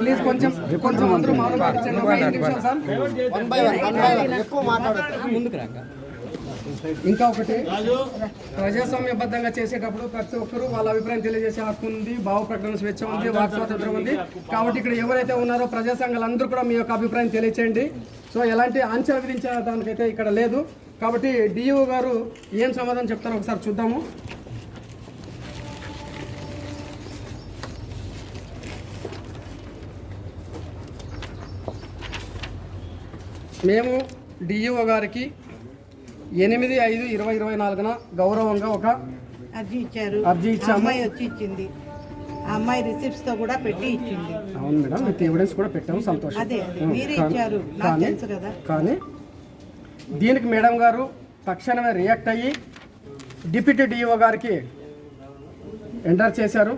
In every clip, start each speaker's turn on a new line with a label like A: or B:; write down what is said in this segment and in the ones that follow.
A: Please కొంచెం కొంచెం అందరూ ఎక్కువ ముందుకు రాక ఇంకా ఒకటి ప్రజాస్వామ్యబద్ధంగా చేసేటప్పుడు ప్రతి ఒక్కరూ వాళ్ళ అభిప్రాయం తెలియజేసే హక్కు ఉంది భావ ప్రకటన స్వేచ్ఛ ఉంది వాక్ స్వాతంత్రం ఉంది. కాబట్టి ఇక్కడ ఎవరైతే ఉన్నారో ప్రజా సంఘాలందరూ కూడా మీ యొక్క అభిప్రాయం తెలియచేయండి. సో ఎలాంటి ఆంక్షలు విధించే దానికైతే ఇక్కడ లేదు. కాబట్టి డిఓ గారు ఏం సమాధానం చెప్తారో ఒకసారి చూద్దాము. మేము డిఈఓ గారికి ఎనిమిది ఐదు ఇరవై ఇరవై నాలుగున గౌరవంగా ఒక
B: అర్జీ ఇచ్చారు.
A: అర్జీ ఇచ్చాము.
B: ఆ అమ్మాయి వచ్చి ఇచ్చింది. ఆ అమ్మాయి రిసిప్ట్స్తో కూడా పెట్టి ఇచ్చింది.
A: అవును మేడం విత్ ఎవిడెన్స్ కూడా పెట్టాము సంతోషం.
B: అదే అదే. మీరే ఇచ్చారు. నాకు
A: కానీ
B: తెలుసు కదా.
A: కానీ దీనికి మేడం గారు తక్షణమే రియాక్ట్ అయ్యి డిప్యూటీ డిఈఓ గారికి ఎంటర్ చేశారు.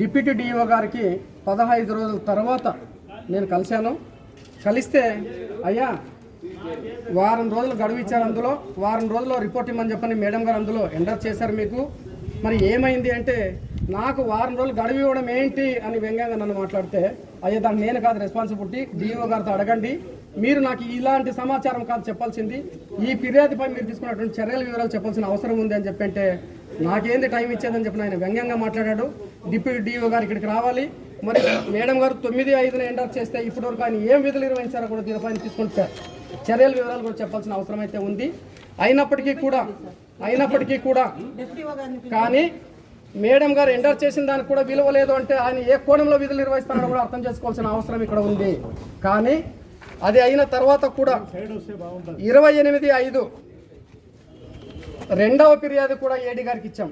A: డిప్యూటీ డిఈఓ గారికి పదహైదు రోజుల తర్వాత నేను కలిశాను. కలిస్తే అయ్యా వారం రోజులు గడువు ఇచ్చారు అందులో. వారం రోజుల్లో రిపోర్ట్ ఇమ్మని చెప్పని మేడం గారు అందులో ఎంటర్ చేశారు మీకు. మరి ఏమైంది అంటే నాకు వారం రోజులు గడువు ఇవ్వడం ఏంటి అని వ్యంగ్యంగా నన్ను మాట్లాడితే అయ్యా దాన్ని నేను కాదు రెస్పాన్సిబిలిటీ డిఓ గారితో అడగండి. మీరు నాకు ఇలాంటి సమాచారం కాదు చెప్పాల్సింది. ఈ ఫిర్యాదుపై మీరు తీసుకున్నటువంటి చర్యల వివరాలు చెప్పాల్సిన అవసరం ఉంది అని చెప్పంటే నాకేంది టైం ఇచ్చేదని చెప్పిన ఆయన వ్యంగ్యంగా మాట్లాడాడు. డిప్యూటీ డిఓ గారు ఇక్కడికి రావాలి. మరి మేడం గారు తొమ్మిది ఐదున ఎండర్ చేస్తే ఇప్పటివరకు ఆయన ఏం విధులు నిర్వహించారో కూడా దీనిపైన తీసుకుంటే చర్యల వివరాలు కూడా చెప్పాల్సిన అవసరం అయితే ఉంది. అయినప్పటికీ కూడా అయినప్పటికీ కూడా కానీ మేడం గారు ఎంటర్ చేసిన దానికి కూడా విలువ లేదు అంటే ఆయన ఏ కోణంలో విధులు నిర్వహిస్తున్నారో కూడా అర్థం చేసుకోవాల్సిన అవసరం ఇక్కడ ఉంది. కానీ అది అయిన తర్వాత కూడా ఇరవై ఎనిమిది ఐదు రెండవ ఫిర్యాదు కూడా ఏడీ గారికి ఇచ్చాం.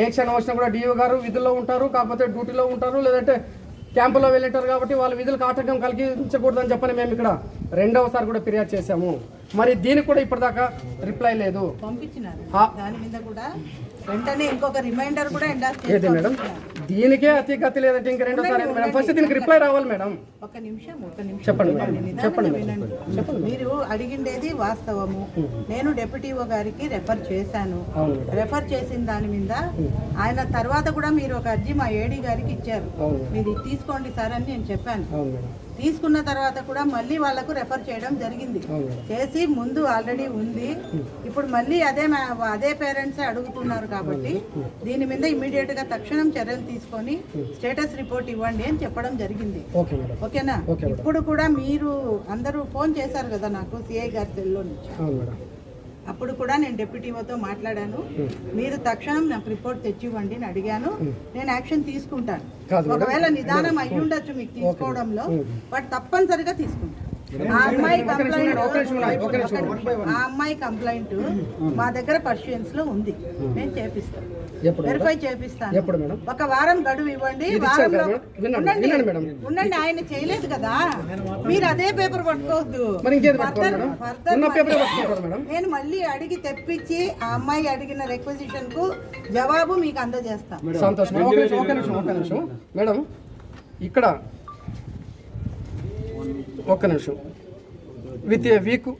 A: ఏ క్షణం వచ్చినా కూడా డిఓ గారు విధుల్లో ఉంటారు కాకపోతే డ్యూటీలో ఉంటారు లేదంటే క్యాంపులో వెళ్ళింటారు కాబట్టి వాళ్ళ విధులకు ఆటంకం కలిగించకూడదని చెప్పని మేము ఇక్కడ రెండవసారి కూడా ఫిర్యాదు చేశాము. మరి దీనికి కూడా ఇప్పటిదాకా రిప్లై లేదు.
B: పంపించినారు. దాని మీద కూడా వెంటనే ఇంకొక రిమైండర్ కూడా
A: ఏది మేడం? దీనికే అతి గతి లేదంటే ఇంక రెండోసారి మేడం. ఫస్ట్ దీనికి రిప్లై రావాలి మేడం.
B: ఒక నిమిషం ఒక నిమిషం.
A: చెప్పండి చెప్పండి.
B: వినండి. మీరు అడిగిండేది వాస్తవము. నేను డెప్యూటీఓ గారికి రెఫర్ చేశాను. రెఫర్ చేసిన దాని మీద ఆయన తర్వాత కూడా మీరు ఒక అర్జీ మా ఏడీ గారికి ఇచ్చారు. మీరు తీసుకోండి సార్ అని నేను చెప్పాను. తీసుకున్న తర్వాత కూడా మళ్ళీ వాళ్ళకు రెఫర్ చేయడం జరిగింది. చేసి ముందు ఆల్రెడీ ఉంది. ఇప్పుడు మళ్ళీ అదే అదే పేరెంట్స్ అడుగుతున్నారు కాబట్టి దీని మీద ఇమీడియట్గా తక్షణం చర్యలు తీసుకొని స్టేటస్ రిపోర్ట్ ఇవ్వండి అని చెప్పడం జరిగింది. ఓకేనా. ఇప్పుడు కూడా మీరు అందరూ ఫోన్ చేశారు కదా నాకు సిఐ గారి సెల్లో నుంచి. అప్పుడు కూడా నేను డెప్యూటీఓతో మాట్లాడాను. మీరు తక్షణం నాకు రిపోర్ట్ తెచ్చివ్వండి అని అడిగాను. నేను యాక్షన్ తీసుకుంటాను. ఒకవేళ నిదానం అయి ఉండొచ్చు మీకు తీసుకోవడంలో బట్ తప్పనిసరిగా తీసుకుంటాను. ఆ అమ్మాయి కంప్లైంట్. ఆ అమ్మాయి కంప్లైంట్ మా దగ్గర పర్షియన్స్లో ఉంది నేను చేపిస్తాను? వెరిఫై చేపిస్తాను.
A: ఎప్పుడు మేడం?
B: ఒక వారం గడువు ఇవ్వండి. వారంలో ఉండండి. ఉండండి ఆయన చేయలేదు కదా. మీరు అదే పేపర్ పట్టుకోవద్దు? నేను మళ్ళీ అడిగి తెప్పించి ఆ అమ్మాయి అడిగిన రిక్వజిషన్కు జవాబు మీకు అందజేస్తాను
A: సంతోషం. ఒక నిమిషం ఒక నిమిషం ఒక నిమిషం. మేడం ఇక్కడ ఒక్క నిమిషం. విత్ ఏ వీక్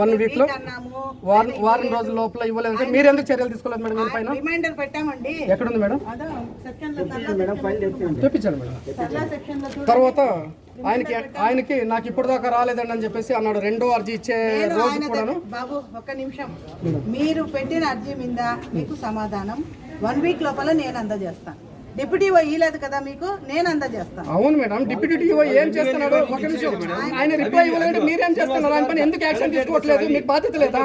A: వన్ వీక్లో?
B: అన్నాము
A: వారం వారం రోజుల లోపల ఇవ్వలేదంటే మీరు ఎందుకు చర్యలు తీసుకోలేదు మేడం దీనిపైన
B: రిమైండర్ పెట్టామండి.
A: ఎక్కడుంది మేడం?
B: అదో సెక్షన్లో తరలా
A: తెప్పించాను మేడం.
B: లో చూడండి.
A: తర్వాత ఆయనకి ఆయనకి నాకు ఇప్పటిదాకా రాలేదండి అని చెప్పేసి అన్నాడు. రెండో అర్జీ ఇచ్చే రోజు కూడాను.
B: బాబు ఒక్క నిమిషం. మీరు పెట్టిన అర్జీ మీద మీకు సమాధానం. వన్ వీక్ లోపల నేను అందజేస్తాను. డిప్యూటీ ఇవ్వలేదు కదా మీకు? నేను అందజేస్తాను.
A: అవును మేడం డిప్యూటీ డిఓ ఏం చేస్తున్నాడు? ఒక నిమిషం. ఆయన రిప్లై ఇవ్వలేదంటే మీరేం చేస్తున్నారు? ఆయన పని ఎందుకు యాక్షన్ తీసుకోవట్లేదు? మీకు బాధ్యత లేదా?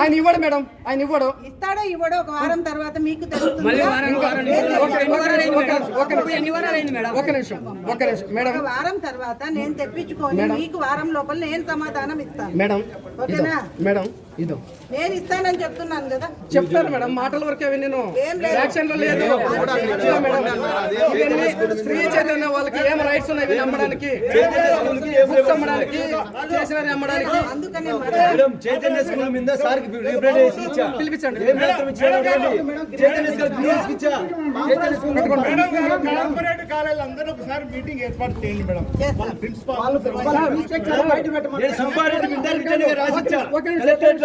A: ఆయన ఇవ్వడు మేడం ఆయన ఇవ్వడు.
B: ఇస్తాడో ఇవ్వడో ఒక వారం తర్వాత మీకు తెలుస్తుంది.
A: ఒక నిమిషం, ఒక నిమిషం, మేడం?
B: ఒక వారం తర్వాత నేను తెప్పించుకొని మీకు వారం లోపల నేను సమాధానం ఇస్తాను.
A: మేడం
B: ఓకేనా?
A: మేడం. ఇదో.
B: నేను ఇస్తానని చెప్తున్నాను కదా.
A: చెప్తాను మేడం మాటల వరకే అవి నేను
B: ఏం లేదు.
A: యాక్షన్లో లేదు. మేడం ఇవన్నీ స్త్రీ చైతన్య వాళ్ళకి ఏం రైట్స్ ఉన్నాయి ఇవి అమ్మడానికి బుక్స్ అమ్మడానికి స్టేషనరీ అమ్మడానికి.
B: అందుకనే
C: మేడం. చైతన్య స్కూల్ మీద సార్
A: పిలిపించండి.
D: కార్పొరేట్ అందరూ ఒకసారి మీటింగ్ ఏర్పాటు చేయండి మేడం. ప్రిన్సిపాల్
C: సుబ్బారెడ్డి కలెక్టరేట్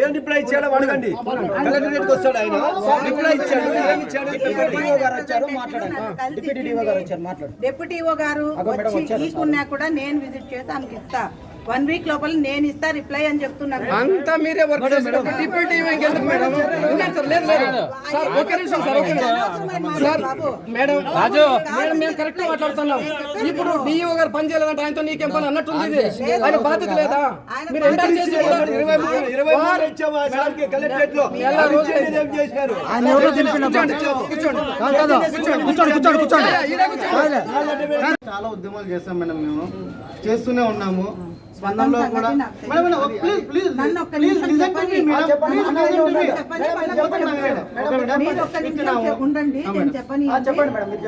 C: ఏం రిప్లై ఇచ్చాడో అడగండి. వస్తాడు ఆయన. రిప్లై ఇచ్చాడు.
B: డిప్యూటీఓ గారు వచ్చి ఈకున్నా కూడా నేను విజిట్ చేసి ఆమెకి ఇస్తా. వన్ వీక్ లోపల నేను ఇస్తా రిప్లై అని చెప్తున్నాను.
A: అంతా మీరే వర్క్ డిప్యూటీ మేడం? సార్ లేదు లేదు. సార్ ఒక నిమిషం సార్ ఒక నిమిషం. సార్ మేడం రాజు మేడం మేము కరెక్ట్ మాట్లాడుతున్నాం. ఇప్పుడు డిఈఓ గారు పని చేయలేదంటే ఆయనతో నీకేం పని అన్నట్టుంది ఇది. ఆయన బాధ్యత లేదా? మీరు ఎంటర్ చేసి
E: చాలా ఉద్యమాలు చేస్తాం మేడం మేము. చేస్తూనే ఉన్నాము. స్పందనలో కూడా ప్లీజ్ ప్లీజ్
B: నన్ను ఒక్క నిమిషం చెప్పండి. మీరు ఒక్క నిమిషం చెప్ ఉండండి నేను చెప్పని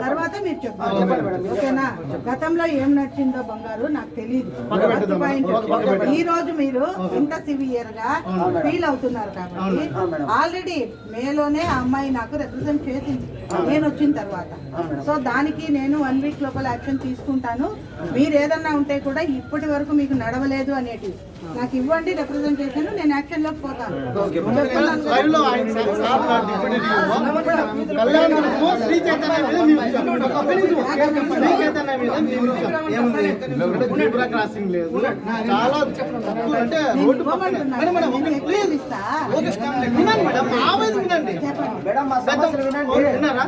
B: తర్వాత మీరు చెప్పండి. ఓకేనా? గతంలో ఏం నడిచిందో బంగారు నాకు తెలియదు ఈ రోజు మీరు ఇంత సివియర్గా ఫీల్ అవుతున్నారు కాబట్టి ఆల్రెడీ మేలోనే ఆ అమ్మాయి నాకు రిప్రజెంట్ చేసింది. నేను వచ్చిన తర్వాత. సో దానికి నేను వన్ వీక్ లోపల యాక్షన్ తీసుకుంటాను. మీరు ఏదన్నా ఉంటే కూడా ఇప్పటి వరకు మీకు నడవలేదు అనేటివి. నాకు ఇవ్వండి రిప్రజెంటేషన్ నేను యాక్షన్లోకి పోతాను చెప్తున్నాను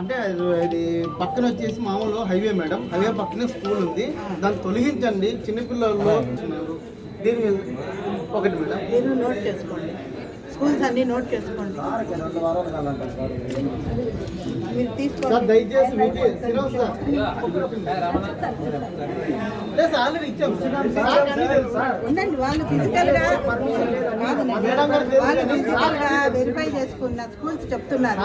E: అంటే ఇది పక్కన వచ్చేసి మామూలు హైవే మేడం. హైవే పక్కనే స్కూల్ ఉంది. దాన్ని తొలగించండి. చిన్నపిల్లలు. దీని ఒకటి మేడం.
B: మీరు నోట్ చేసుకోండి. స్కూల్స్ అన్ని నోట్ చేసుకోండి. మీరు తీసుకోండి. ఉండండి వాళ్ళు ఫిజికల్గా కాదు
E: మేడం. గారు తెలుసు
B: వాళ్ళు వెరిఫై చేసుకున్న స్కూల్స్ చెప్తున్నారు.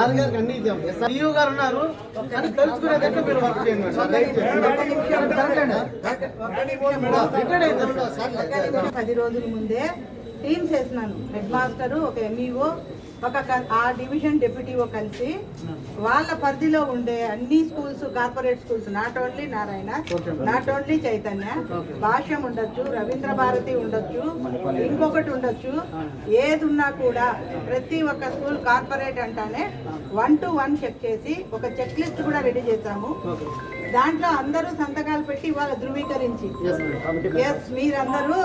B: పది రోజుల ముందే టీమ్స్ వేసినాను హెడ్ మాస్టర్ ఒక ఎంఈఓ ఒక క- ఆ డివిజన్ డెప్యూటీఓ కలిసి వాళ్ళ పరిధిలో ఉండే అన్ని schools corporate schools not only Narayana not only Chaitanya Bhashyam ఉండొచ్చు రవీంద్ర భారతి ఉండొచ్చు ఇంకొకటి ఉండొచ్చు. ఏది ఉన్నా కూడా ప్రతి ఒక్క స్కూల్ కార్పొరేట్ అంటానే వన్ టు వన్ చెక్ చేసి ఒక చెక్ లిస్ట్ కూడా రెడీ చేశాము. దాంట్లో అందరూ సంతకాలు పెట్టి వాళ్ళ ధృవీకరించి ఎస్ మీరందరూ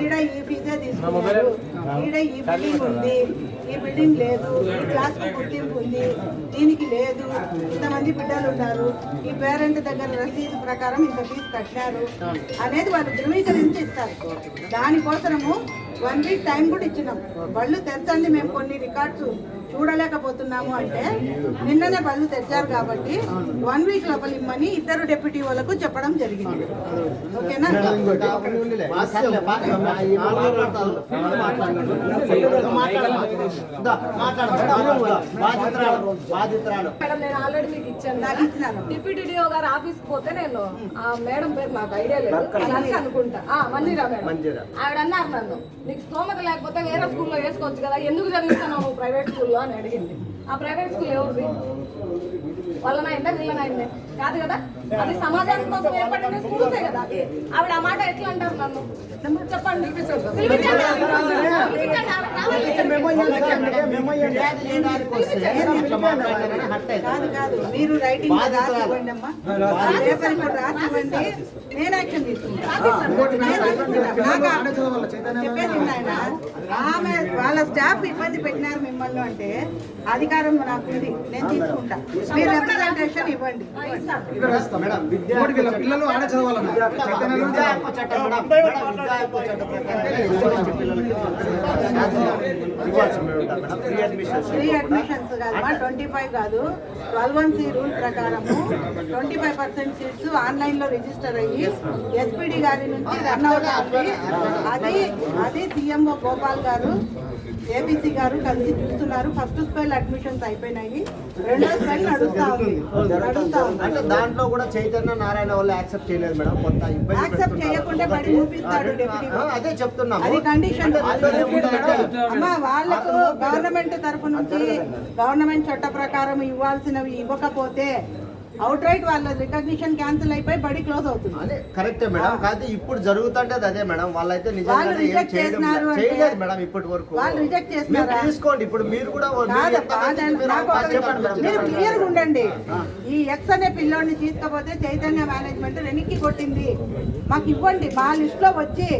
B: ఈడ ఈ ఫీజే తీసుకున్నారు. ఈడ ఈ బిల్డింగ్ ఉంది. ఈ బిల్డింగ్ లేదు. ఈ క్లాస్ గుర్తింపు ఉంది. దీనికి లేదు. ఇంతమంది బిడ్డలు ఉన్నారు. ఈ పేరెంట్ దగ్గర రసీదు ప్రకారం ఇంత ఫీజు కట్టినారు అనేది వాళ్ళు ధృవీకరించి ఇస్తారు. దానికోసము వన్ వీక్ టైం కూడా ఇచ్చినాం. బళ్ళు తెరచండి. మేము కొన్ని రికార్డ్స్ చూడలేకపోతున్నాము అంటే నిన్ననే బళ్ళు తెచ్చారు కాబట్టి వన్ వీక్ లోపల ఇమ్మని ఇద్దరు డెప్యూటీ వాళ్ళకు చెప్పడం జరిగింది. ఓకేనా.
F: మేడం నేను ఆల్రెడీ మీకు ఇచ్చాను
B: నాకు ఇచ్చినారు.
F: డిప్యూటీ డిఓ గారు ఆఫీస్ పోతే నేను ఆ మేడం పేరు నాకు ఐడియా లేదు. కలిసి అనుకుంటా. ఆ మంజీరా మేడం. ఆవిడ అన్నారు నన్ను నీకు స్తోమత లేకపోతే వేరే స్కూల్లో వేసుకోవచ్చు కదా ఎందుకు చదివిస్తున్నావు నువ్వు ప్రైవేట్ స్కూల్లో? అని అడిగింది. ఆ ప్రైవేట్ స్కూల్ ఎవరిది? వాళ్ళ నాయన వీళ్ళ నాయన కాదు కదా? అది సమాజానికి కోసం ఏర్పడిన స్కూల్సే కదా అది. ఆవిడ ఆ మాట ఎట్లా అంటారు నన్ను? చెప్పండి.
B: మీరు రైటింగ్ నేను యాక్షన్ తీసుకుంటాను ఆమె వాళ్ళ స్టాఫ్ ఇబ్బంది పెట్టినారు మిమ్మల్ని అంటే అధికారం నాకు ఉంది. నేను తీసుకుంటా. మీరు రిప్రజెంటేషన్ ఇవ్వండి.
E: పిల్లలు ఆడ
C: madam. Free admissions
B: twenty five కాదు. ట్వెల్వ్ వన్ సి రూల్ ప్రకారము ట్వంటీ ఫైవ్ పర్సెంట్ సీట్స్ ఆన్లైన్లో రిజిస్టర్ అయ్యి ఎస్పీడి గారి నుంచి రన్ అవుట్ అది అది సీఎంఓ గోపాల్ గారు ఏబీసీ గారు కలిసి చూస్తున్నారు. ఫస్ట్ స్పెల్ అడ్మిషన్స్ అయిపోయినాయి. రెండో స్పెల్ నడుస్తా ఉంది. నడుస్తా ఉంది.
E: దాంట్లో కూడా చైతన్య నారాయణ వాళ్ళు యాక్సెప్ట్ చేయలేదు మేడం కొంత ఇబ్బంది
B: యాక్సెప్ట్. చేయకుంటే బడి చూపిస్తాడు డెప్యూటీ
E: అదే చెప్తున్నాము
B: అది కండిషన్ అమ్మా వాళ్ళకు గవర్నమెంట్ తరఫు నుంచి గవర్నమెంట్ చట్ట ప్రకారం ఇవ్వాల్సినవి ఇవ్వకపోతే అవుట్ రైట్ వాళ్ళ రికగ్నిషన్ క్యాన్సిల్ అయిపోయి బడి క్లోజ్ అవుతుంది.
E: అదే కరెక్టే మేడం. కాదు ఇప్పుడు జరుగుతుంటే అదే మేడం. వాళ్ళైతే
B: వాళ్ళు
E: నిజంగా చేయడం
B: చేసినారు
E: చేయలేదు మేడం ఇప్పటి వరకు.
B: వాళ్ళు రిజెక్ట్
E: మీరు
B: చేస్తున్నారా
E: తీసుకోండి. ఇప్పుడు మీరు కూడా. మీరు
B: క్లియర్ ఉండండి. ఈ ఎక్స్ అనే పిల్లోడిని తీసుకపోతే చైతన్య మేనేజ్మెంట్ వెనక్కి కొట్టింది. మాకు ఇవ్వండి. మా లిస్ట్లో వచ్చి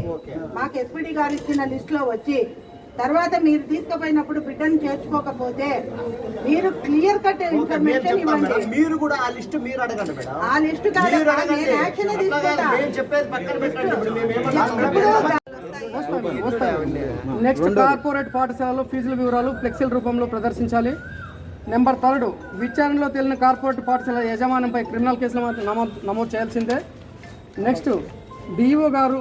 B: మాకు ఎస్పీడి గారు ఇచ్చిన లిస్ట్లో వచ్చి తర్వాత మీరు తీసుకుపోయినప్పుడు బిడ్డను చేర్చుకోకపోతే మీరు క్లియర్ కట్ ఇన్ఫర్మేషన్ ఇవ్వండి.
E: మీరు కూడా ఆ లిస్ట్ మీరు అడగండి మేడం.
B: ఆ లిస్ట్ కాదు నేను యాక్షన్ తీసుకుంటా.
E: చెప్పేది పక్కన పెట్టండి.
A: నెక్స్ట్ కార్పొరేట్ పాఠశాలలో ఫీజుల వివరాలు ఫ్లెక్సీల రూపంలో ప్రదర్శించాలి. నెంబర్ థర్డ్ విచారణలో తేలిన కార్పొరేట్ పాఠశాల యజమానంపై క్రిమినల్ కేసులు మాత్రం నమోదు నమోదు చేయాల్సిందే. నెక్స్ట్ డిఈఓ గారు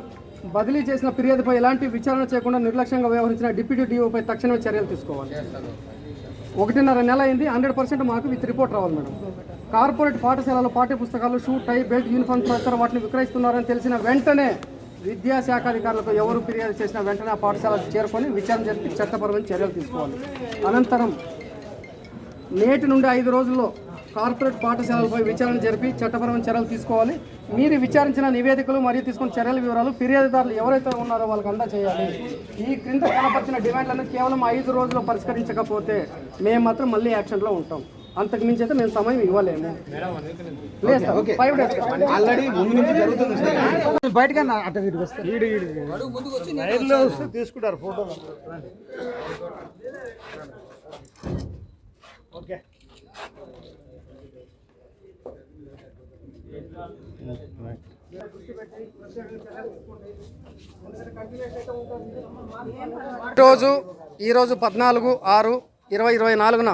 A: బదిలీ చేసిన ఫిర్యాదుపై ఎలాంటి విచారణ చేయకుండా నిర్లక్ష్యంగా వ్యవహరించిన డిప్యూటీ డిఓపై తక్షణమే చర్యలు తీసుకోవాలి. ఒకటిన్నర నెల అయింది హండ్రెడ్ పర్సెంట్ మాకు విత్ రిపోర్ట్ రావాలి మేడం. కార్పొరేట్ పాఠశాలలో పాఠ్య పుస్తకాలు షూ టై బెల్ట్ యూనిఫామ్ తదితర వాటిని విక్రయిస్తున్నారని తెలిసిన వెంటనే విద్యాశాఖ అధికారులకు ఎవరు ఫిర్యాదు చేసిన వెంటనే ఆ పాఠశాలకు చేరుకొని విచారణ జరిపి చట్టపరమైన చర్యలు తీసుకోవాలి. అనంతరం నేటి నుండి ఐదు రోజుల్లో కార్పొరేట్ పాఠశాలలపై విచారణ జరిపి చట్టపరమైన చర్యలు తీసుకోవాలి. మీరు విచారించిన నివేదికలు మరియు తీసుకున్న చర్యల వివరాలు ఫిర్యాదుదారులు ఎవరైతే ఉన్నారో వాళ్ళకి అందజేయాలి ఈ క్రింద కనపరిచిన డిమాండ్లను కేవలం ఐదు రోజుల్లో పరిష్కరించకపోతే మేము మాత్రం మళ్ళీ యాక్షన్లో ఉంటాం. అంతకు మించి అయితే మేము సమయం ఇవ్వలేము. లేదు సార్ ఫైవ్ డేస్
C: ఆల్రెడీ ముందు నుంచి జరుగుతుంది సార్.
D: రైల్లో వస్తే తీసుకుంటారు ఫోటోలు ఓకే.
A: ఈరోజు ఈరోజు పద్నాలుగు ఆరు ఇరవై ఇరవై నాలుగున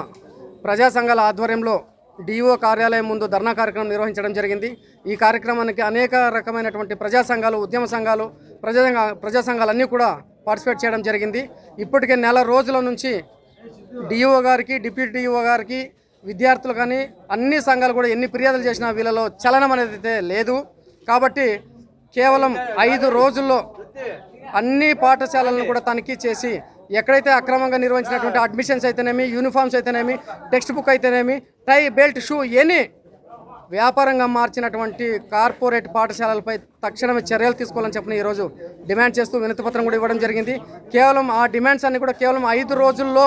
A: ప్రజా సంఘాల ఆధ్వర్యంలో డిఓ కార్యాలయం ముందు ధర్నా కార్యక్రమం నిర్వహించడం జరిగింది. ఈ కార్యక్రమానికి అనేక రకమైనటువంటి ప్రజా సంఘాలు ఉద్యమ సంఘాలు ప్రజా ప్రజా సంఘాలన్నీ కూడా పార్టిసిపేట్ చేయడం జరిగింది. ఇప్పటికే నెల రోజుల నుంచి డిఓ గారికి డిప్యూటీ డిఓ గారికి విద్యార్థులు కానీ అన్ని సంఘాలు కూడా ఎన్ని ఫిర్యాదులు చేసినా వీళ్ళలో చలనం అనేది అయితే లేదు. కాబట్టి కేవలం ఐదు రోజుల్లో అన్ని పాఠశాలలను కూడా తనిఖీ చేసి ఎక్కడైతే అక్రమంగా నిర్వహించినటువంటి అడ్మిషన్స్ అయితేనేమి యూనిఫామ్స్ అయితేనేమి టెక్స్ట్ బుక్ అయితేనేమి టై బెల్ట్ షూ ఎనీ వ్యాపారంగా మార్చినటువంటి కార్పొరేట్ పాఠశాలలపై తక్షణమే చర్యలు తీసుకోవాలని చెప్పిన ఈరోజు డిమాండ్ చేస్తూ వినతిపత్రం కూడా ఇవ్వడం జరిగింది. కేవలం ఆ డిమాండ్స్ అన్ని కూడా కేవలం ఐదు రోజుల్లో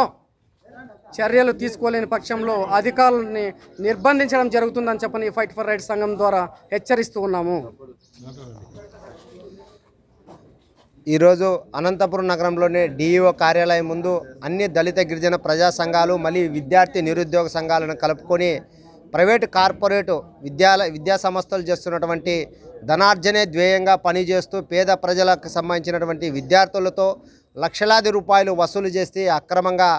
A: చర్యలు తీసుకోలేని పక్షంలో అధికారులని నిర్బంధించడం జరుగుతుందని చెప్పని ఫైట్ ఫర్ రైట్స్ సంఘం ద్వారా హెచ్చరిస్తూ ఉన్నాము.
G: ఈరోజు అనంతపురం నగరంలోని డిఈఓ కార్యాలయం ముందు అన్ని దళిత గిరిజన ప్రజా సంఘాలు మళ్ళీ విద్యార్థి నిరుద్యోగ సంఘాలను కలుపుకొని ప్రైవేటు కార్పొరేటు విద్యాలయ విద్యా సంస్థలు చేస్తున్నటువంటి ధనార్జనే ధ్యేయంగా పనిచేస్తూ పేద ప్రజలకు సంబంధించినటువంటి విద్యార్థులతో లక్షలాది రూపాయలు వసూలు చేసి అక్రమంగా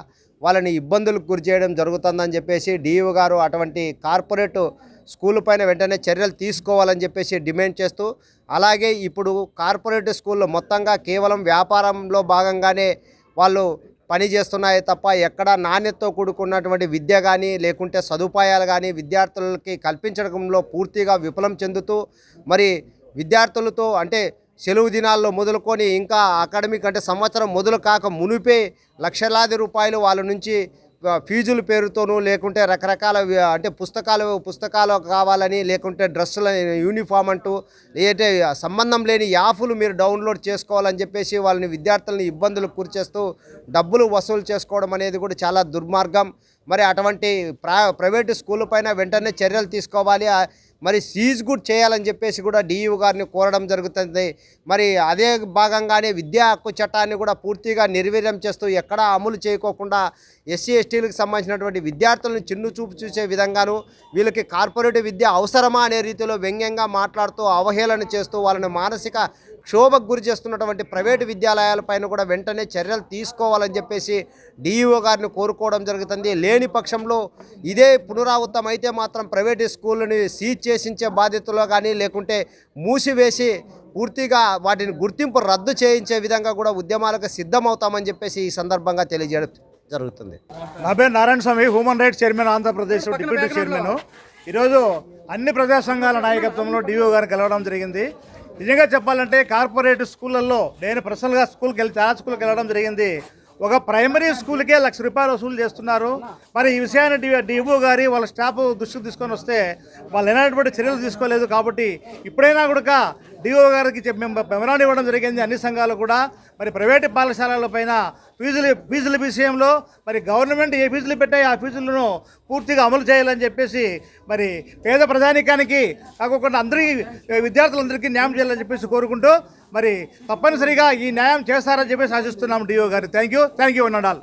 G: వాళ్ళని ఇబ్బందులకు గురి చేయడం జరుగుతుందని చెప్పేసి డిఈఓ గారు అటువంటి కార్పొరేటు స్కూల్ పైన వెంటనే చర్యలు తీసుకోవాలని చెప్పేసి డిమాండ్ చేస్తూ అలాగే ఇప్పుడు కార్పొరేట్ స్కూల్లో మొత్తంగా కేవలం వ్యాపారంలో భాగంగానే వాళ్ళు పని చేస్తున్నాయి తప్ప ఎక్కడ నాణ్యతతో కూడుకున్నటువంటి విద్య కానీ లేకుంటే సదుపాయాలు కానీ విద్యార్థులకి కల్పించడంలో పూర్తిగా విఫలం చెందుతూ మరి విద్యార్థులతో అంటే సెలవు దినాల్లో మొదలుకొని ఇంకా అకాడమిక్ అంటే సంవత్సరం మొదలు కాక మునిపే లక్షలాది రూపాయలు వాళ్ళ నుంచి ఫీజుల పేరుతోనూ లేకుంటే రకరకాల అంటే పుస్తకాలు పుస్తకాలు కావాలని లేకుంటే డ్రెస్సుల యూనిఫామ్ అంటూ లేదంటే సంబంధం లేని యాఫ్లు మీరు డౌన్లోడ్ చేసుకోవాలని చెప్పేసి వాళ్ళని విద్యార్థులని ఇబ్బందులకు గురిచేస్తూ డబ్బులు వసూలు చేసుకోవడం అనేది కూడా చాలా దుర్మార్గం. మరి అటువంటి ప్రైవేటు స్కూల్ పైన వెంటనే చర్యలు తీసుకోవాలి. మరి సీజ్ కూడా చేయాలని చెప్పేసి కూడా డీయూ గారిని కోరడం జరుగుతుంది. మరి అదే భాగంగానే విద్యా హక్కు చట్టాన్ని కూడా పూర్తిగా నిర్వీర్యం చేస్తూ ఎక్కడా అమలు చేయకోకుండా ఎస్సీ ఎస్టీలకు సంబంధించినటువంటి విద్యార్థులను చిన్ను చూపు చూసే విధంగాను వీళ్ళకి కార్పొరేట్ విద్య అవసరమా అనే రీతిలో వ్యంగ్యంగా మాట్లాడుతూ అవహేళన చేస్తూ వాళ్ళని మానసిక క్షోభకు గురి చేస్తున్నటువంటి ప్రైవేటు విద్యాలయాలపైన కూడా వెంటనే చర్యలు తీసుకోవాలని చెప్పేసి డిఈఓ గారిని కోరుకోవడం జరుగుతుంది. లేని పక్షంలో ఇదే పునరావృతం అయితే మాత్రం ప్రైవేటు స్కూళ్ళని సీజ్ చేసించే బాధ్యతలో కానీ లేకుంటే మూసివేసి పూర్తిగా వాటిని గుర్తింపు రద్దు చేయించే విధంగా కూడా ఉద్యమాలకు సిద్ధమవుతామని చెప్పేసి ఈ సందర్భంగా తెలియజేయడం జరుగుతుంది.
D: నా పేరు Narayana Swamy human rights chairman Andhra Pradesh deputy chairman. ఈరోజు అన్ని ప్రజా సంఘాల నాయకత్వంలో డిఓ గారిని కలవడం జరిగింది. నిజంగా చెప్పాలంటే కార్పొరేట్ స్కూళ్ళల్లో నేను పర్సనల్గా స్కూల్కి వెళ్ళి చాలా స్కూల్కి వెళ్ళడం జరిగింది. ఒక ప్రైమరీ స్కూల్కే లక్ష రూపాయలు వసూలు చేస్తున్నారు. మరి ఈ విషయాన్ని డి డిఓ గారి వాళ్ళ స్టాఫ్ దృష్టికి తీసుకొని వస్తే వాళ్ళు ఎలాంటి చర్యలు తీసుకోలేదు కాబట్టి ఇప్పుడైనా కూడా డిఓ గారికి చెప్పి మేము మెమరాన్ ఇవ్వడం జరిగింది. అన్ని సంఘాలు కూడా మరి ప్రైవేటు పాఠశాలల పైన ఫీజులు ఫీజుల విషయంలో మరి గవర్నమెంట్ ఏ ఫీజులు పెట్టాయి ఆ ఫీజులను పూర్తిగా అమలు చేయాలని చెప్పేసి మరి పేద ప్రజానికానికి కాకుండా అందరికీ విద్యార్థులందరికీ న్యాయం చేయాలని చెప్పేసి కోరుకుంటూ మరి తప్పనిసరిగా ఈ న్యాయం చేస్తారని చెప్పేసి ఆశిస్తున్నాం డిఓ గారు. Thank you thank you అన్నాడాల్